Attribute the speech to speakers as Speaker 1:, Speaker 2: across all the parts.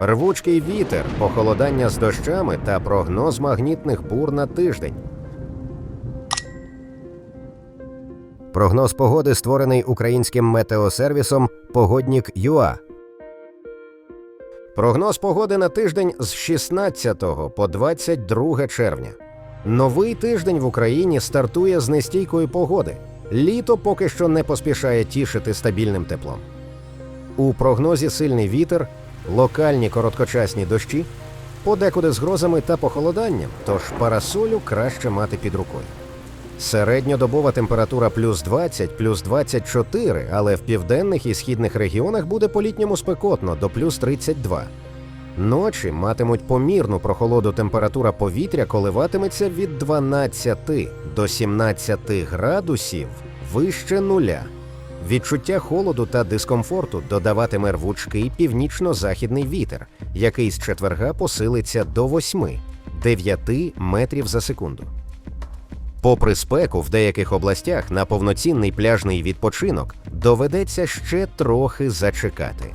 Speaker 1: Рвучкий вітер, похолодання з дощами та прогноз магнітних бур на тиждень. Прогноз погоди створений українським метеосервісом Погоднік ЮА. Прогноз погоди на тиждень з 16 по 22 червня. Новий тиждень в Україні стартує з нестійкої погоди. Літо поки що не поспішає тішити стабільним теплом. У прогнозі сильний вітер, локальні короткочасні дощі, подекуди з грозами та похолоданням, тож парасолю краще мати під рукою. Середньодобова температура плюс 20, плюс 24, але в південних і східних регіонах буде по-літньому спекотно до плюс 32. Ночі матимуть помірну прохолоду температура повітря коливатиметься від 12 до 17 градусів вище нуля. Відчуття холоду та дискомфорту додаватиме рвучкий північно-західний вітер, який з четверга посилиться до 8-9 метрів за секунду. Попри спеку в деяких областях на повноцінний пляжний відпочинок доведеться ще трохи зачекати.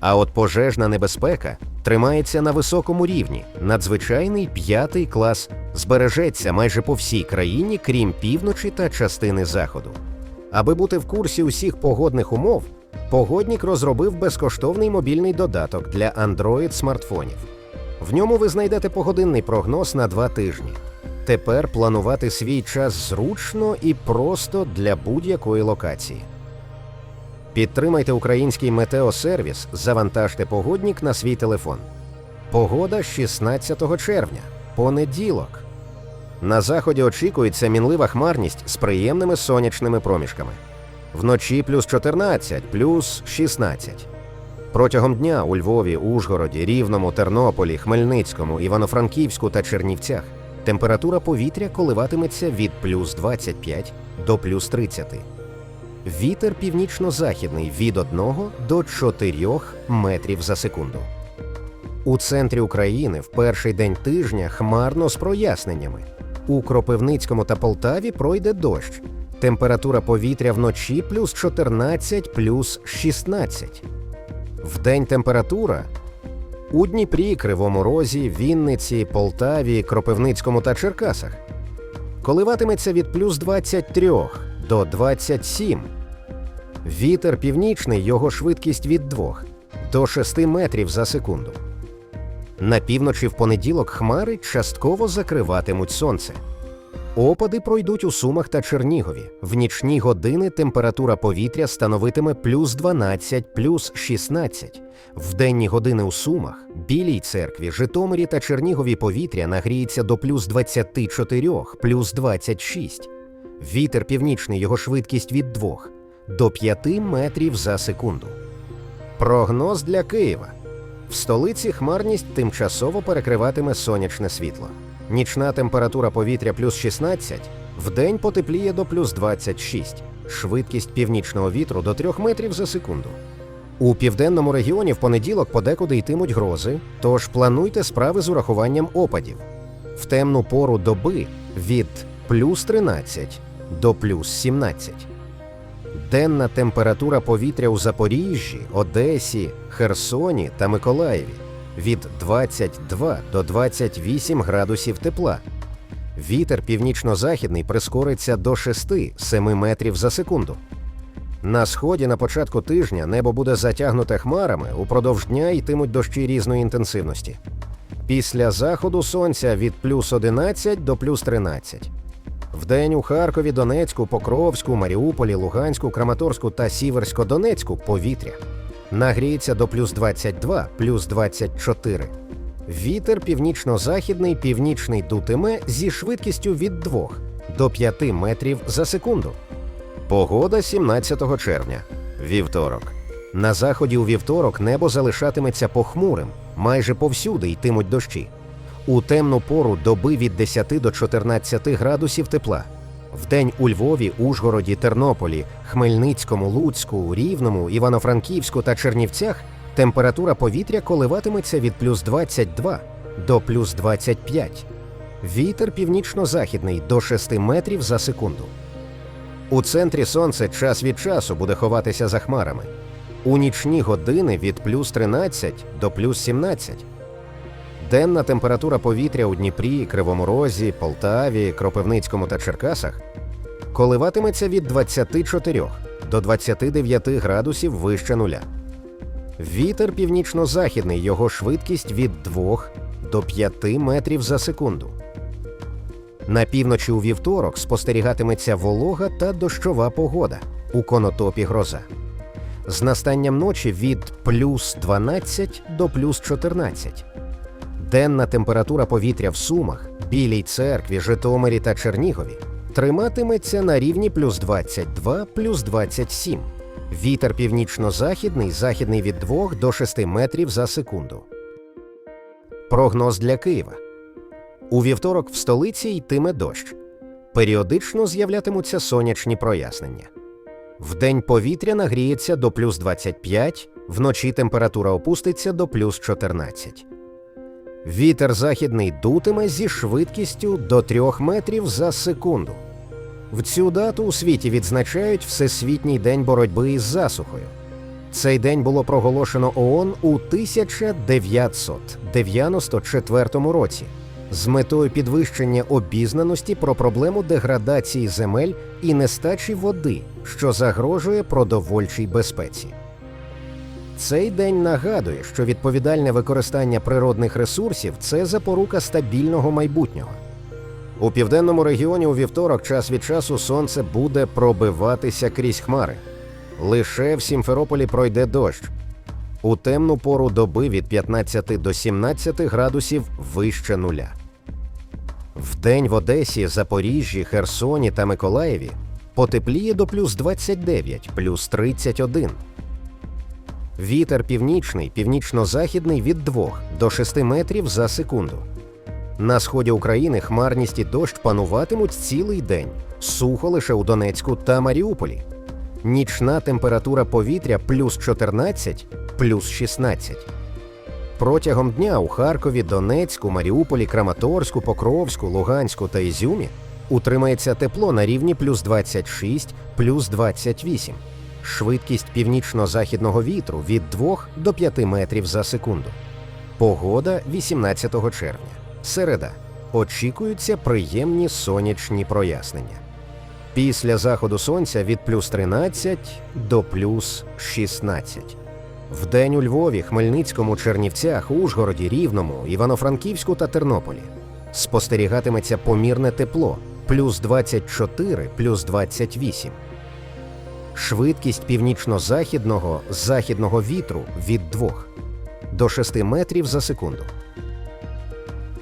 Speaker 1: А от пожежна небезпека тримається на високому рівні. Надзвичайний п'ятий клас збережеться майже по всій країні, крім півночі та частини заходу. Аби бути в курсі усіх погодних умов, погоднік розробив безкоштовний мобільний додаток для Android смартфонів. В ньому ви знайдете погодинний прогноз на два тижні. Тепер планувати свій час зручно і просто для будь-якої локації. Підтримайте український метеосервіс, завантажте погоднік на свій телефон. Погода 16 червня, понеділок. На заході очікується мінлива хмарність з приємними сонячними проміжками. Вночі плюс 14, плюс 16. Протягом дня у Львові, Ужгороді, Рівному, Тернополі, Хмельницькому, Івано-Франківську та Чернівцях температура повітря коливатиметься від плюс 25 до плюс 30. Вітер північно-західний від 1 до 4 метрів за секунду. У центрі України в перший день тижня хмарно з проясненнями. У Кропивницькому та Полтаві пройде дощ. Температура повітря вночі плюс 14, плюс 16. Вдень температура у Дніпрі, Кривому Розі, Вінниці, Полтаві, Кропивницькому та Черкасах. Коливатиметься від плюс 23 до 27. Вітер північний, його швидкість від 2 до 6 метрів за секунду. На півночі в понеділок хмари частково закриватимуть сонце. Опади пройдуть у Сумах та Чернігові. В нічні години температура повітря становитиме плюс 12, плюс 16. В денні години у Сумах, Білій церкві, Житомирі та Чернігові повітря нагріється до плюс 24, плюс 26. Вітер північний, його швидкість від 2 до 5 метрів за секунду. Прогноз для Києва. В столиці хмарність тимчасово перекриватиме сонячне світло. Нічна температура повітря плюс 16, вдень потепліє до плюс 26, швидкість північного вітру до 3 метрів за секунду. У південному регіоні в понеділок подекуди йтимуть грози, тож плануйте справи з урахуванням опадів. В темну пору доби від плюс 13 до плюс 17. Денна температура повітря у Запоріжжі, Одесі, Херсоні та Миколаєві від 22 до 28 градусів тепла. Вітер північно-західний прискориться до 6-7 метрів за секунду. На сході на початку тижня небо буде затягнуте хмарами, упродовж дня йтимуть дощі різної інтенсивності. Після заходу сонця від плюс 11 до плюс 13. Вдень у Харкові, Донецьку, Покровську, Маріуполі, Луганську, Краматорську та Сіверсько-Донецьку повітря. Нагріється до плюс 22, плюс 24. Вітер північно-західний, північний дутиме зі швидкістю від 2 до 5 метрів за секунду. Погода 17 червня. Вівторок. На заході у вівторок небо залишатиметься похмурим. Майже повсюди йтимуть дощі. У темну пору доби від 10 до 14 градусів тепла. Вдень у Львові, Ужгороді, Тернополі, Хмельницькому, Луцьку, Рівному, Івано-Франківську та Чернівцях температура повітря коливатиметься від плюс 22 до плюс 25. Вітер північно-західний до 6 метрів за секунду. У центрі сонце час від часу буде ховатися за хмарами. У нічні години від плюс 13 до плюс 17. Денна температура повітря у Дніпрі, Кривому Розі, Полтаві, Кропивницькому та Черкасах коливатиметься від 24 до 29 градусів вище нуля. Вітер північно-західний, його швидкість від 2 до 5 метрів за секунду. На півночі у вівторок спостерігатиметься волога та дощова погода у конотопі гроза. З настанням ночі від плюс 12 до плюс 14. Денна температура повітря в Сумах, Білій церкві, Житомирі та Чернігові триматиметься на рівні плюс 22 плюс 27. Вітер північно-західний, західний від 2 до 6 метрів за секунду. Прогноз для Києва. У вівторок в столиці йтиме дощ. Періодично з'являтимуться сонячні прояснення. Вдень повітря нагріється до плюс 25, вночі температура опуститься до плюс 14. Вітер західний дутиме зі швидкістю до 3 метрів за секунду. В цю дату у світі відзначають Всесвітній день боротьби із засухою. Цей день було проголошено ООН у 1994 році з метою підвищення обізнаності про проблему деградації земель і нестачі води, що загрожує продовольчій безпеці. Цей день нагадує, що відповідальне використання природних ресурсів це запорука стабільного майбутнього. У південному регіоні у вівторок час від часу сонце буде пробиватися крізь хмари. Лише в Сімферополі пройде дощ. У темну пору доби від 15 до 17 градусів вище нуля. Вдень в Одесі, Запоріжжі, Херсоні та Миколаєві потепліє до плюс 29, плюс 31. Вітер північний, північно-західний від 2 до 6 метрів за секунду. На сході України хмарність і дощ пануватимуть цілий день. Сухо лише у Донецьку та Маріуполі. Нічна температура повітря плюс 14, плюс 16. Протягом дня у Харкові, Донецьку, Маріуполі, Краматорську, Покровську, Луганську та Ізюмі утримається тепло на рівні плюс 26, плюс 28. Швидкість північно-західного вітру від 2 до 5 метрів за секунду. Погода 18 червня. Середа. Очікуються приємні сонячні прояснення. Після заходу сонця від плюс 13 до плюс 16. Вдень у Львові, Хмельницькому, Чернівцях, Ужгороді, Рівному, Івано-Франківську та Тернополі спостерігатиметься помірне тепло плюс 24, плюс 28. Швидкість північно-західного західного вітру від 2 до 6 метрів за секунду.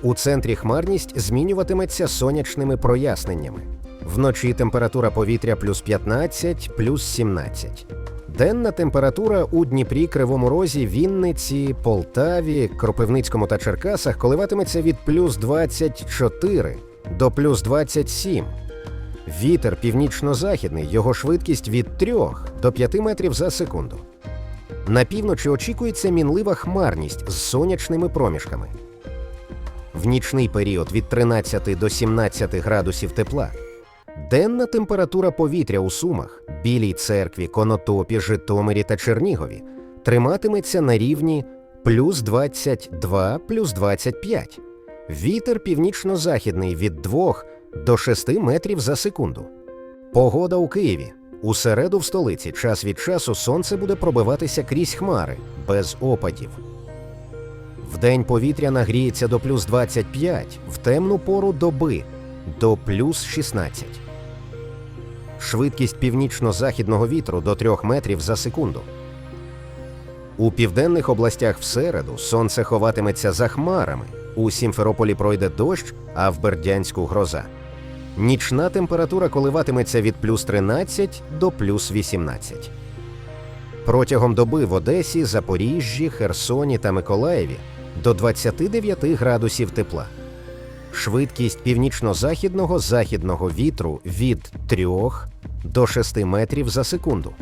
Speaker 1: У центрі хмарність змінюватиметься сонячними проясненнями. Вночі температура повітря плюс 15, плюс 17. Денна температура у Дніпрі, Кривому Розі, Вінниці, Полтаві, Кропивницькому та Черкасах коливатиметься від плюс 24 до плюс 27. Вітер північно-західний, його швидкість від 3 до 5 метрів за секунду. На півночі очікується мінлива хмарність з сонячними проміжками. В нічний період від 13 до 17 градусів тепла. Денна температура повітря у Сумах, Білій церкві, Конотопі, Житомирі та Чернігові триматиметься на рівні плюс 22 плюс 25. Вітер північно-західний від 2 до 6 метрів за секунду. Погода у Києві. У середу в столиці час від часу сонце буде пробиватися крізь хмари без опадів. Вдень повітря нагріється до плюс 25, в темну пору доби до плюс 16. Швидкість північно-західного вітру до 3 метрів за секунду. У південних областях в середу сонце ховатиметься за хмарами. У Сімферополі пройде дощ, а в Бердянську гроза. Нічна температура коливатиметься від плюс 13 до плюс 18. Протягом доби в Одесі, Запоріжжі, Херсоні та Миколаєві до 29 градусів тепла. Швидкість північно-західного західного вітру від 3 до 6 метрів за секунду.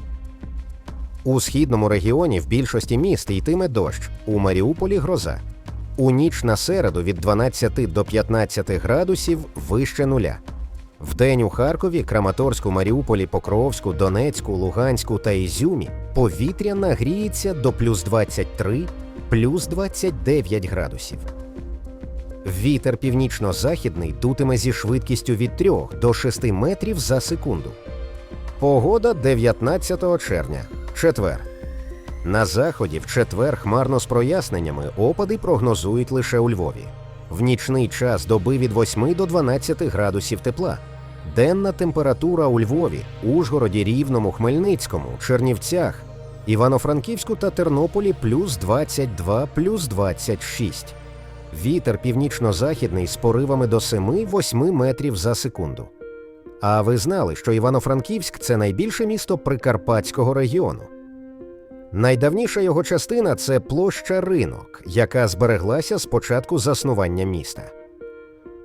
Speaker 1: У східному регіоні в більшості міст йтиме дощ, у Маріуполі гроза. У ніч на середу від 12 до 15 градусів вище нуля. Вдень у Харкові, Краматорську, Маріуполі, Покровську, Донецьку, Луганську та Ізюмі повітря нагріється до плюс 23, плюс 29 градусів. Вітер північно-західний дутиме зі швидкістю від 3 до 6 метрів за секунду. Погода 19 червня, четвер. На заході в четвер хмарно з проясненнями опади прогнозують лише у Львові. В нічний час доби від 8 до 12 градусів тепла. Денна температура у Львові, Ужгороді, Рівному, Хмельницькому, Чернівцях, Івано-Франківську та Тернополі плюс 22, плюс 26. Вітер північно-західний з поривами до 7-8 метрів за секунду. А ви знали, що Івано-Франківськ це найбільше місто Прикарпатського регіону. Найдавніша його частина це площа ринок, яка збереглася з початку заснування міста.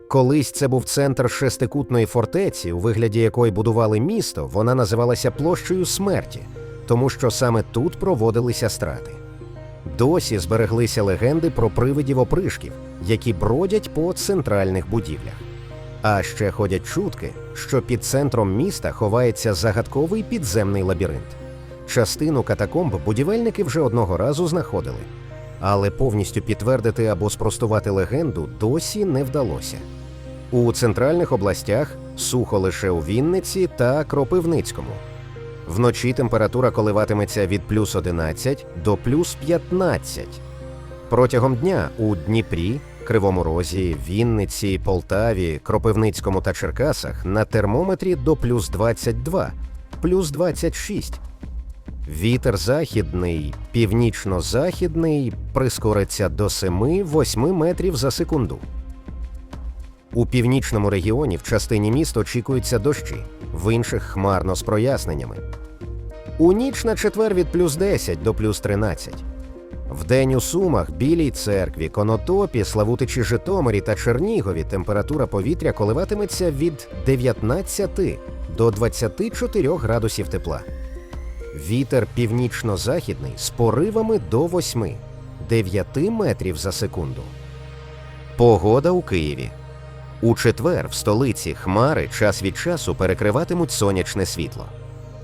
Speaker 1: Колись це був центр шестикутної фортеці, у вигляді якої будували місто, вона називалася площею смерті, тому що саме тут проводилися страти. Досі збереглися легенди про привидів опришків, які бродять по центральних будівлях. А ще ходять чутки, що під центром міста ховається загадковий підземний лабіринт. Частину катакомб будівельники вже одного разу знаходили, але повністю підтвердити або спростувати легенду досі не вдалося. У центральних областях сухо лише у Вінниці та Кропивницькому. Вночі температура коливатиметься від плюс 11 до плюс 15. Протягом дня у Дніпрі, Кривому Розі, Вінниці, Полтаві, Кропивницькому та Черкасах на термометрі до плюс 22, плюс 26. Вітер західний, північно-західний прискориться до 7-8 метрів за секунду. У північному регіоні в частині міст очікуються дощі, в інших хмарно з проясненнями. У ніч на четвер від плюс 10 до плюс 13. Вдень у Сумах, Білій церкві, Конотопі, Славутичі Житомирі та Чернігові температура повітря коливатиметься від 19 до 24 градусів тепла. Вітер північно-західний з поривами до 8 9 метрів за секунду. Погода у Києві. У четвер в столиці хмари час від часу перекриватимуть сонячне світло.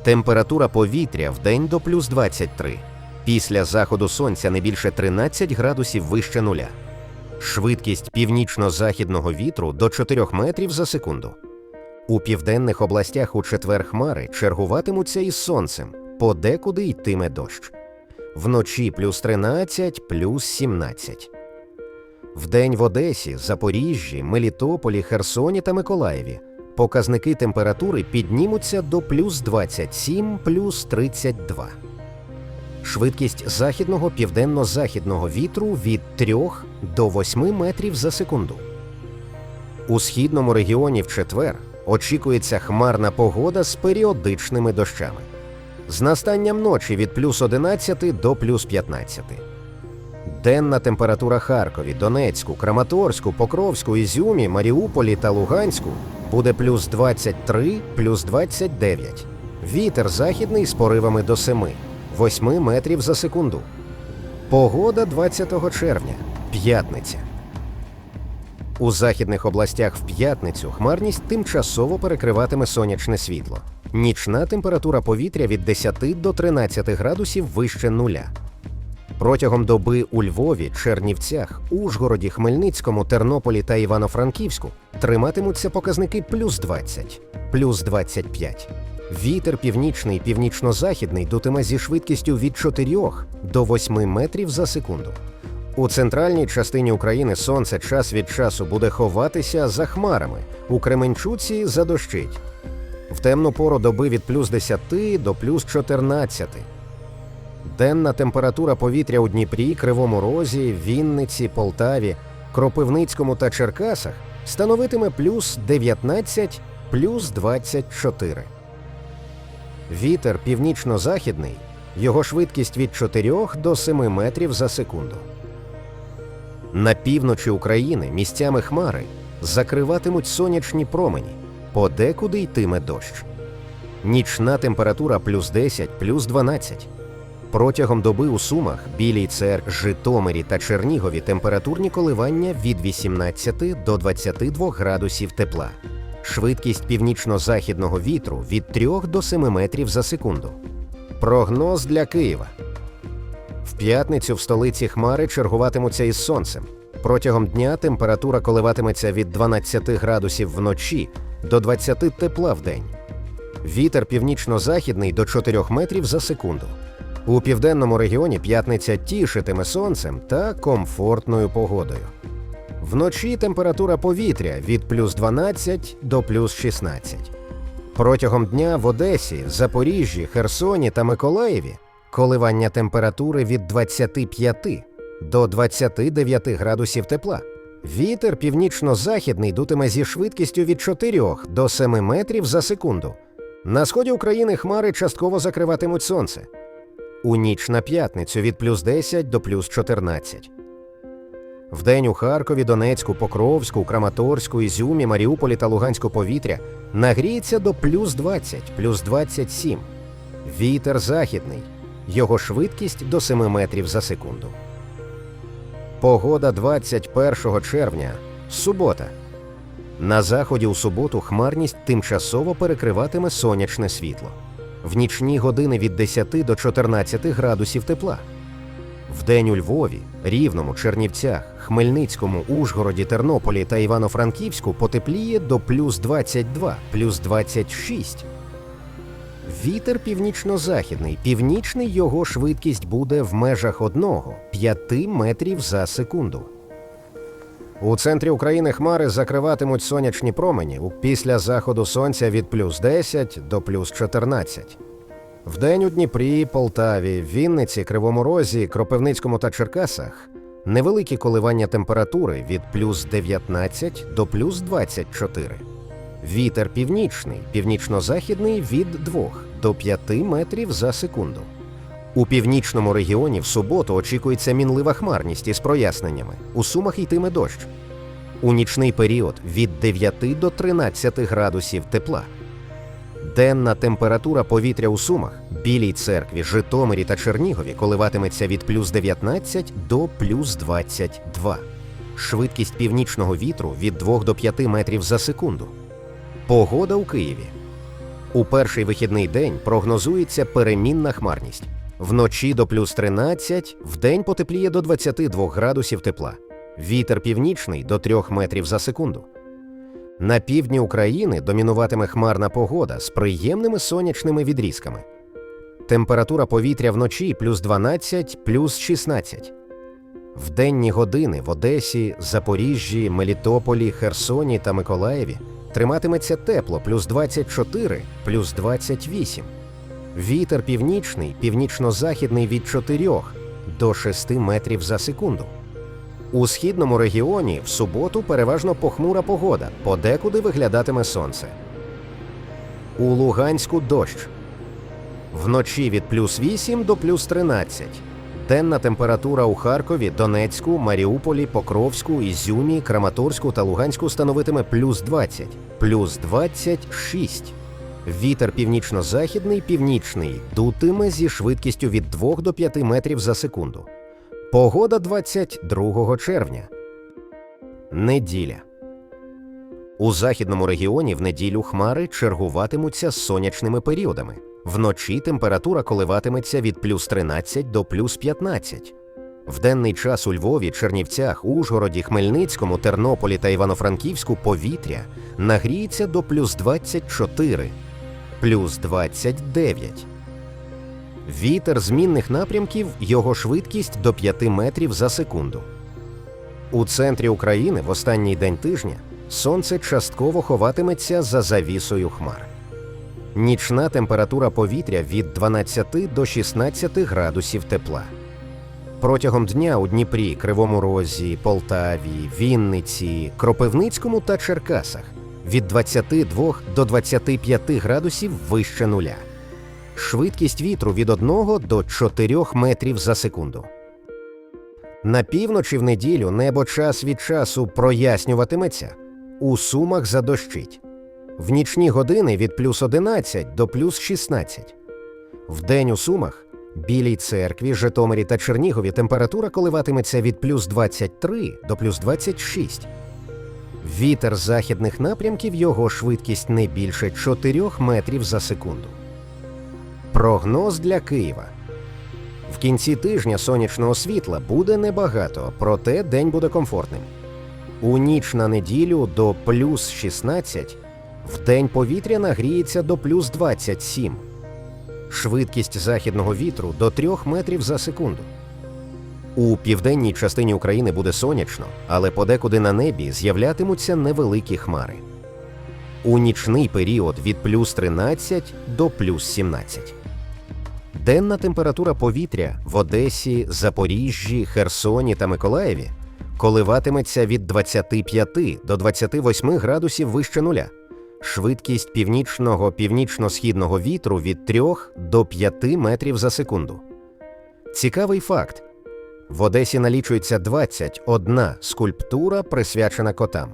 Speaker 1: Температура повітря в день до плюс 23. Після заходу сонця не більше 13 градусів вище нуля. Швидкість північно-західного вітру до 4 метрів за секунду. У південних областях у четвер хмари чергуватимуться із сонцем, подекуди йтиме дощ. Вночі плюс 13, плюс 17. Вдень в Одесі, Запоріжжі, Мелітополі, Херсоні та Миколаєві показники температури піднімуться до плюс 27, плюс 32. Швидкість західного південно-західного вітру від 3 до 8 метрів за секунду. У східному регіоні в четвер очікується хмарна погода з періодичними дощами. З настанням ночі від плюс 11 до плюс 15. Денна температура Харкові, Донецьку, Краматорську, Покровську, Ізюмі, Маріуполі та Луганську буде плюс 23, плюс 29. Вітер західний з поривами до 7, 8 метрів за секунду. Погода 20 червня, п'ятниця. У західних областях в п'ятницю хмарність тимчасово перекриватиме сонячне світло. Нічна температура повітря від 10 до 13 градусів вище нуля. Протягом доби у Львові, Чернівцях, Ужгороді, Хмельницькому, Тернополі та Івано-Франківську триматимуться показники плюс 20, плюс 25. Вітер північний, північно-західний дутиме зі швидкістю від 4 до 8 метрів за секунду. У центральній частині України сонце час від часу буде ховатися за хмарами. У Кременчуці задощить. В темну пору доби від плюс 10 до плюс 14. Денна температура повітря у Дніпрі, Кривому Розі, Вінниці, Полтаві, Кропивницькому та Черкасах становитиме плюс 19, плюс 24. Вітер північно-західний, його швидкість від 4 до 7 метрів за секунду. На півночі України місцями хмари закриватимуть сонячні промені, подекуди йтиме дощ. Нічна температура плюс 10, плюс 12. Протягом доби у Сумах, Білій церкві, Житомирі та Чернігові температурні коливання від 18 до 22 градусів тепла. Швидкість північно-західного вітру від 3 до 7 метрів за секунду. Прогноз для Києва. В п'ятницю в столиці хмари чергуватимуться із сонцем. Протягом дня температура коливатиметься від 12 градусів вночі до 20 тепла в день. Вітер північно-західний до 4 метрів за секунду. У південному регіоні п'ятниця тішитиме сонцем та комфортною погодою. Вночі температура повітря від плюс 12 до плюс 16. Протягом дня в Одесі, Запоріжжі, Херсоні та Миколаєві коливання температури від 25 до 29 градусів тепла. Вітер північно-західний дутиме зі швидкістю від 4 до 7 метрів за секунду. На сході України хмари частково закриватимуть сонце. У ніч на п'ятницю від плюс 10 до плюс 14. Вдень у Харкові, Донецьку, Покровську, Краматорську, Ізюмі, Маріуполі та Луганську повітря нагріється до плюс 20, плюс 27. Вітер західний. Його швидкість до 7 метрів за секунду. Погода 21 червня. Субота. На заході у суботу хмарність тимчасово перекриватиме сонячне світло. В нічні години від 10 до 14 градусів тепла. Вдень у Львові, Рівному, Чернівцях, Хмельницькому, Ужгороді, Тернополі та Івано-Франківську потепліє до плюс 22, плюс 26. Вітер північно-західний, північний його швидкість буде в межах 1-5 метрів за секунду. У центрі України хмари закриватимуть сонячні промені після заходу сонця від плюс 10 до плюс 14. Вдень у Дніпрі, Полтаві, Вінниці, Кривому Розі, Кропивницькому та Черкасах невеликі коливання температури від плюс 19 до плюс 24. Вітер північний, північно-західний від 2 до 5 метрів за секунду. У північному регіоні в суботу очікується мінлива хмарність із проясненнями. У сумах йтиме дощ. У нічний період від 9 до 13 градусів тепла. Денна температура повітря у Сумах, Білій церкві, Житомирі та Чернігові коливатиметься від плюс 19 до плюс 22. Швидкість північного вітру від 2 до 5 метрів за секунду. Погода у Києві. У перший вихідний день прогнозується перемінна хмарність. Вночі до плюс 13, вдень потепліє до 22 градусів тепла. Вітер північний до 3 метрів за секунду. На півдні України домінуватиме хмарна погода з приємними сонячними відрізками. Температура повітря вночі плюс 12, плюс 16. В денні години в Одесі, Запоріжжі, Мелітополі, Херсоні та Миколаєві триматиметься тепло плюс 24, плюс 28. Вітер північний, північно-західний від 4 до 6 метрів за секунду. У східному регіоні в суботу переважно похмура погода, подекуди виглядатиме сонце. У Луганську дощ. Вночі від плюс 8 до плюс 13. Денна температура у Харкові, Донецьку, Маріуполі, Покровську, Ізюмі, Краматорську та Луганську становитиме плюс 20, плюс 26. Вітер північно-західний, північний дутиме зі швидкістю від 2 до 5 метрів за секунду. Погода 22 червня. Неділя. У західному регіоні в неділю хмари чергуватимуться з сонячними періодами. Вночі температура коливатиметься від плюс 13 до плюс 15. В денний час у Львові, Чернівцях, Ужгороді, Хмельницькому, Тернополі та Івано-Франківську повітря нагріється до плюс 24, плюс 29. Вітер змінних напрямків, його швидкість до 5 метрів за секунду. У центрі України в останній день тижня сонце частково ховатиметься за завісою хмар. Нічна температура повітря від 12 до 16 градусів тепла. Протягом дня у Дніпрі, Кривому Розі, Полтаві, Вінниці, Кропивницькому та Черкасах від 22 до 25 градусів вище нуля. Швидкість вітру від 1 до 4 метрів за секунду. На півночі в неділю небо час від часу прояснюватиметься, у сумах задощить. В нічні години від плюс 11 до плюс 16. Вдень у сумах, Білій церкві, Житомирі та Чернігові температура коливатиметься від плюс 23 до плюс 26. Вітер західних напрямків його швидкість не більше 4 метрів за секунду. Прогноз для Києва. В кінці тижня сонячного світла буде небагато, проте день буде комфортним. У ніч на неділю до плюс 16, в день повітря нагріється до плюс 27. Швидкість західного вітру до 3 метрів за секунду. У південній частині України буде сонячно, але подекуди на небі з'являтимуться невеликі хмари. У нічний період від плюс 13 до плюс 17. Денна температура повітря в Одесі, Запоріжжі, Херсоні та Миколаєві коливатиметься від 25 до 28 градусів вище нуля. Швидкість північного північно-східного вітру від 3 до 5 метрів за секунду. Цікавий факт: в Одесі налічується 21 скульптура, присвячена котам.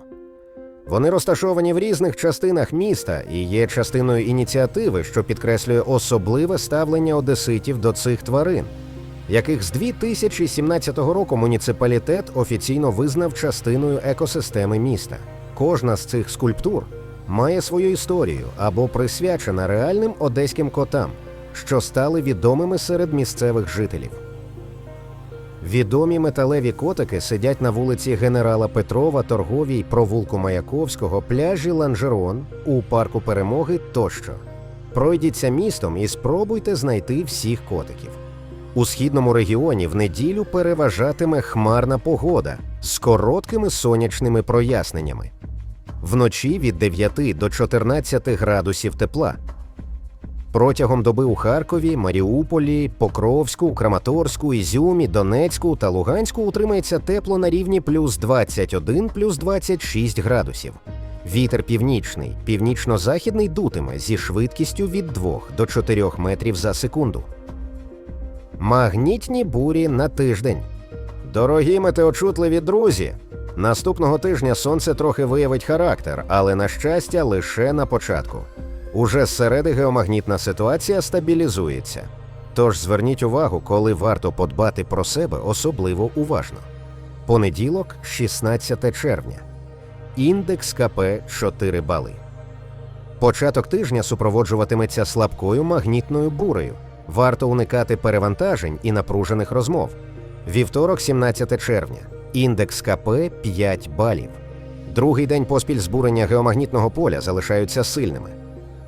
Speaker 1: Вони розташовані в різних частинах міста і є частиною ініціативи, що підкреслює особливе ставлення одеситів до цих тварин, яких з 2017 року муніципалітет офіційно визнав частиною екосистеми міста. Кожна з цих скульптур має свою історію або присвячена реальним одеським котам, що стали відомими серед місцевих жителів. Відомі металеві котики сидять на вулиці Генерала Петрова, торговій, провулку Маяковського, пляжі Ланжерон, у парку Перемоги тощо. Пройдіться містом і спробуйте знайти всіх котиків. У східному регіоні в неділю переважатиме хмарна погода з короткими сонячними проясненнями. Вночі від 9 до 14 градусів тепла. Протягом доби у Харкові, Маріуполі, Покровську, Краматорську, Ізюмі, Донецьку та Луганську утримається тепло на рівні плюс 21, плюс 26 градусів. Вітер північний, північно-західний дутиме зі швидкістю від 2 до 4 метрів за секунду. Магнітні бурі на тиждень. Дорогі метеочутливі друзі! Наступного тижня сонце трохи виявить характер, але на щастя лише на початку. Уже зсереди геомагнітна ситуація стабілізується. Тож зверніть увагу, коли варто подбати про себе особливо уважно. Понеділок, 16 червня. Індекс КП 4 бали. Початок тижня супроводжуватиметься слабкою магнітною бурею. Варто уникати перевантажень і напружених розмов. Вівторок, 17 червня. Індекс КП 5 балів. Другий день поспіль збурення геомагнітного поля залишаються сильними.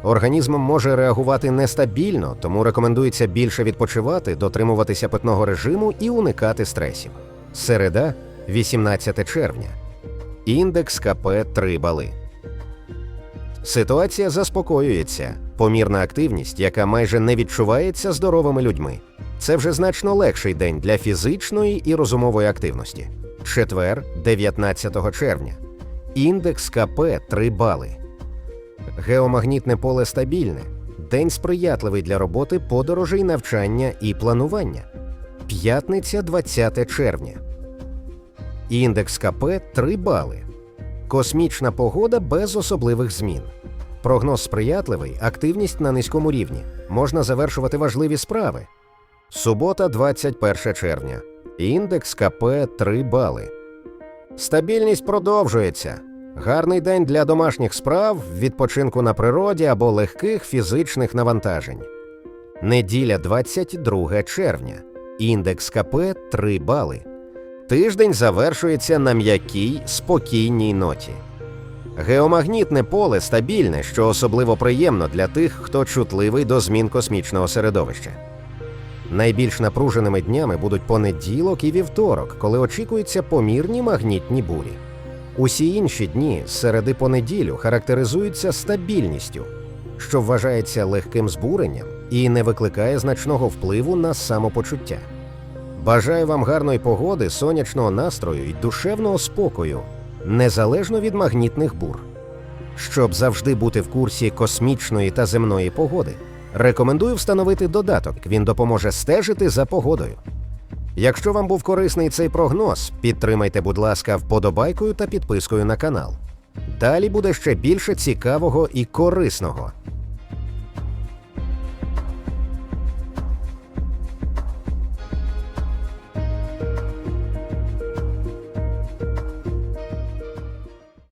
Speaker 1: Організм може реагувати нестабільно, тому рекомендується більше відпочивати, дотримуватися питного режиму і уникати стресів. Середа, 18 червня. Індекс КП 3 бали. Ситуація заспокоюється. Помірна активність, яка майже не відчувається здоровими людьми. Це вже значно легший день для фізичної і розумової активності. Четвер, 19 червня. Індекс КП 3 бали. Геомагнітне поле стабільне. День сприятливий для роботи подорожей, навчання і планування. П'ятниця 20 червня. Індекс КП 3 бали. Космічна погода без особливих змін. Прогноз сприятливий, активність на низькому рівні. Можна завершувати важливі справи. Субота, 21 червня. Індекс КП 3 бали. Стабільність продовжується. Гарний день для домашніх справ, відпочинку на природі або легких фізичних навантажень. Неділя 22 червня. Індекс КП 3 бали. Тиждень завершується на м'якій, спокійній ноті. Геомагнітне поле стабільне, що особливо приємно для тих, хто чутливий до змін космічного середовища. Найбільш напруженими днями будуть понеділок і вівторок, коли очікуються помірні магнітні бурі. Усі інші дні з середи понеділю характеризуються стабільністю, що вважається легким збуренням і не викликає значного впливу на самопочуття. Бажаю вам гарної погоди, сонячного настрою і душевного спокою, незалежно від магнітних бур. Щоб завжди бути в курсі космічної та земної погоди, рекомендую встановити додаток. Він допоможе стежити за погодою. Якщо вам був корисний цей прогноз, підтримайте, будь ласка, вподобайкою та підпискою на канал. Далі буде ще більше цікавого і корисного.